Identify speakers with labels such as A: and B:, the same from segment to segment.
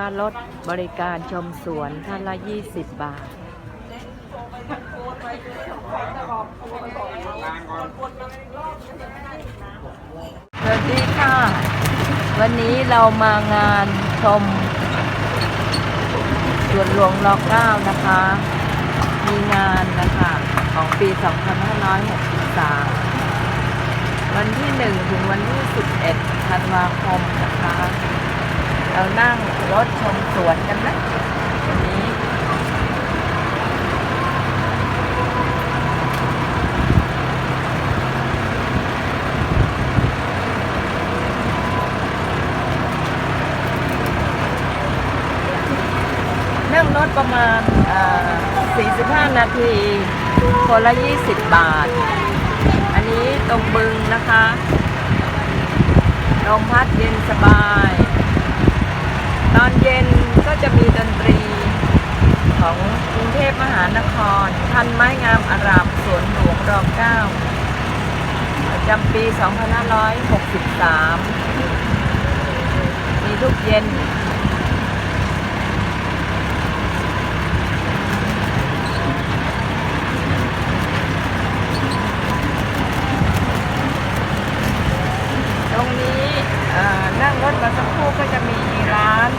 A: นะคะลดบริการชมสวนท่านละ 20 บาท สวัสดีค่ะ วันนี้เรามางานชมสวนหลวงรอเก้านะคะ มีงานนะคะของปี 2563 วันที่ 1 ถึงวันที่ 11 ธันวาคมนะคะ เรานั่งรถชมสวนกันนะวันนี้นั่งรถประมาณ 45 นาที คนละ 20 บาท อันนี้ตรงบึงนะคะ ลมพัดเย็นสบาย ตอนเย็นก็จะมีดนตรีของกรุงเทพมหานครพันไม้งามอารามสวนหลวงรอเก้าประจำปี 2563 มีทุกเย็น ตรงนี้เอ่อนั่งรถมาสักครู่ก็จะมีร้าน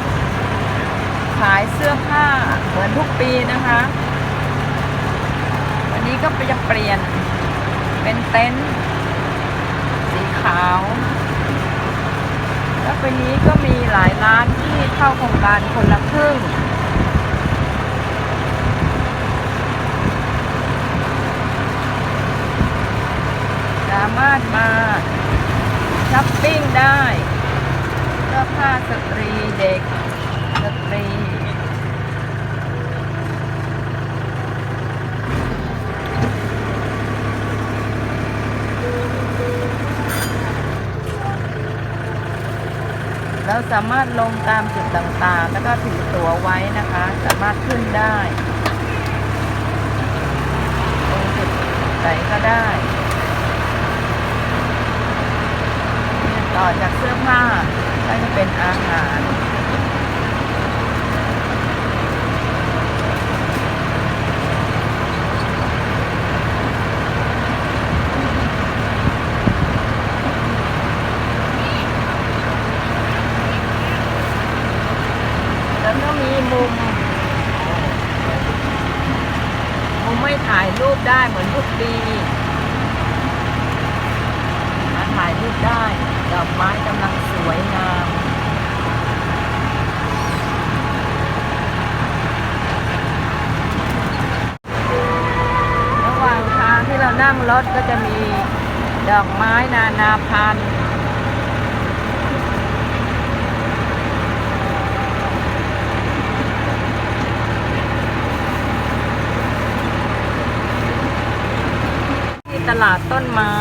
A: ขายเสื้อผ้าเหมือนทุกปีนะคะ วันนี้ก็จะเปลี่ยนเป็นเต็นท์สีขาว แล้วปีนี้ก็มีหลายร้านที่เข้าโครงการคนละครึ่งสามารถมาช้อปปิ้งได้เสื้อผ้าสตรีเด็กสตรี เรา สามารถลงตามจุดต่างๆ แล้วก็ถือตั๋วไว้นะคะ สามารถขึ้นได้ลงจุดไหนก็ได้ต่อจากเสื้อผ้าก็จะเป็นอาหาร แล้วก็ มีมุมมุมไม่ถ่ายรูปได้เหมือนทุกปีมาถ่ายรูปได้ดอกไม้กำลังสวยงามระหว่างทางที่เรานั่งรถก็จะมีดอกไม้นานาพันธุ์ ที่ต ลาดต้นไม้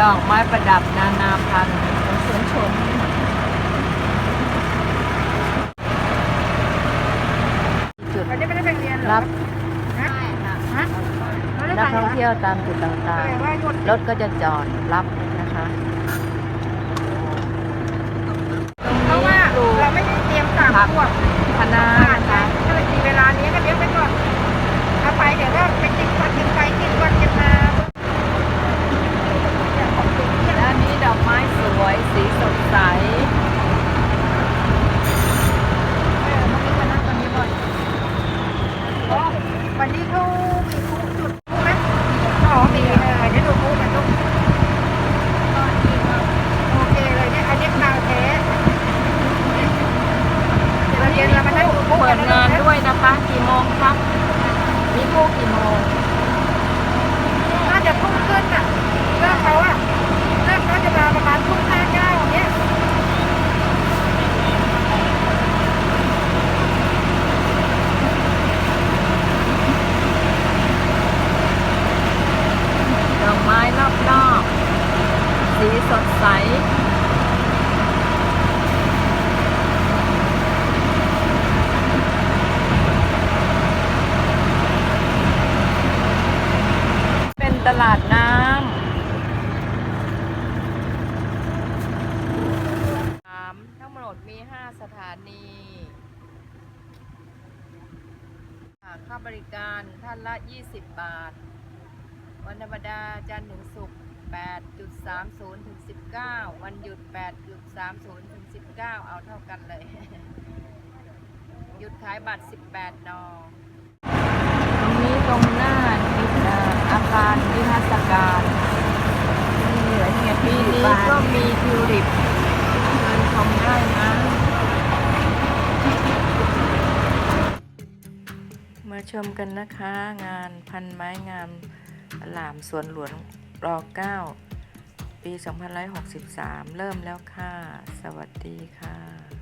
A: ดอกไม้ประดับนานาพันธุ์ของสวนชมจุด
B: วันนี้ไม่ได้ไปเรียนเหรอ
A: รับ
B: ฮะฮะไม่ได้
A: นัก
B: ไป
A: ท่อง
B: เหรอ
A: เที่ยวตามจุดต่าง
B: แปลว่าหยุด
A: ๆรถก็จะจอดรับนะคะ
B: เพราะว่าเราไม่ได้เตรียมสาม
A: ครับ
B: ขวบ
A: คณะ
B: 啊，
A: 把泥
B: ไค่า
A: บริการท่านละ 20 บาท วันธรรมดาจันทร์ถึงศุกร์8.30ถึง19 วันหยุด 8.30ถึง19 เอาเท่ากันเลย หยุดขายบัตร 18 นอ ตรงนี้ตรงหน้านิดอ่าอาคารนิทรรศการปีนี้ก็มีทิวลิปเชิญชมได้นะ มาชมกันนะคะ งานพันไม้งามหลามสวนหลวงร9ปี 2563 เริ่มแล้วค่ะ สวัสดีค่ะ